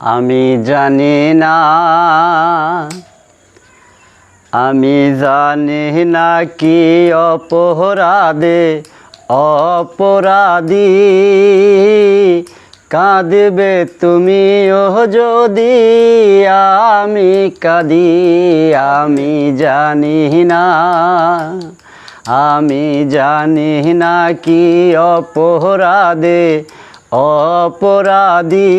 আমি জানি না, আমি জানি না কি অপরাধে অপরাধী। কাঁদবে তুমি তুমিও যদি আমি কাঁদি, আমি জানি না, আমি জানি না কি অপরাধে অপরাধী।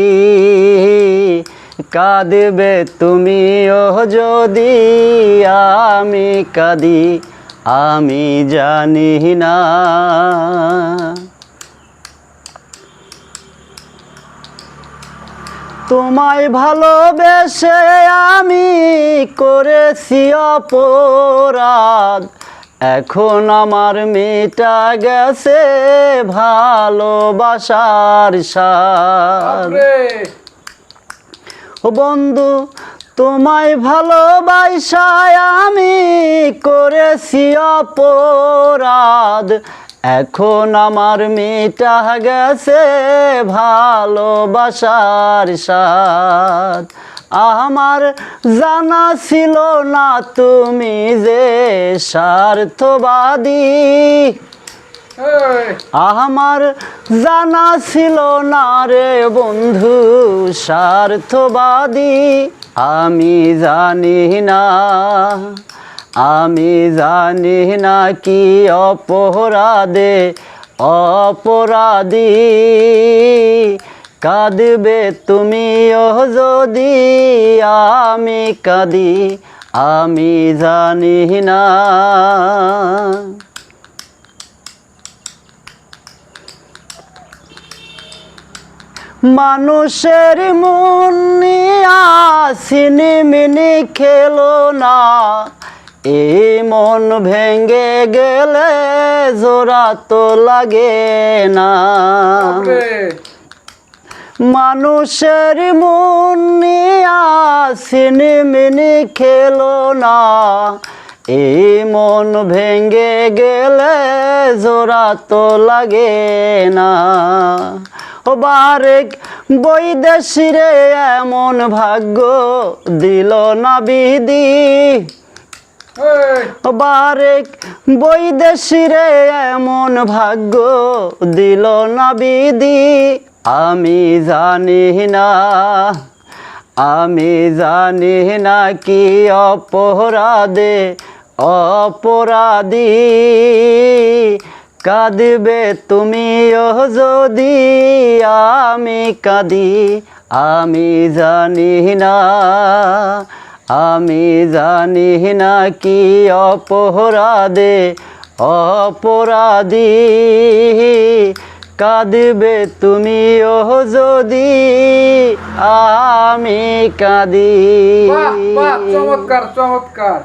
কাঁদবে তুমিও যদি আমি কাঁদি আমি জানি না। তোমায় ভালোবেসে আমি করেছি অপরাধ। এখন আমার মেয়েটা গেছে ভালোবাসার সার ও বন্ধু তোমায় ভালোবাসায় আমি করেছি অপরাধ। এখন আমার মেয়েটা গেছে ভালোবাসার সাথ আমার জানা ছিল না তুমি যে স্বার্থবাদী। আমার জানা ছিল না রে বন্ধু স্বার্থবাদী। আমি জানি না আমি জানি না কি অপরাধে অপরাধী। কাঁদবে তুমিও যদি আমি কাঁদি, আমি জানি না। মানুষের মন সিনেমিনি খেলো না। এই মন ভেঙে গেলে জোড়া তো লাগে না। মানুষের মন সিনেমিনি খেলো না। এই মন ভেঙে গেলে জোড়া তো লাগে না। ও বারেক বৈদেশিরে এমন ভাগ্য দিল না বিধি। ও বারেক বৈদেশিরে এমন ভাগ্য দিল না বিধি। আমি জানি না, আমি জানি না কি অপরাধে অপরাধী। কাঁদবে তুমিও যদি আমি কাঁদি, আমি জানি না, আমি জানি না কি অপরাধে অপরাধী। কাঁদবে তুমিও যদি আমি কাঁদি। চমৎকার চমৎকার।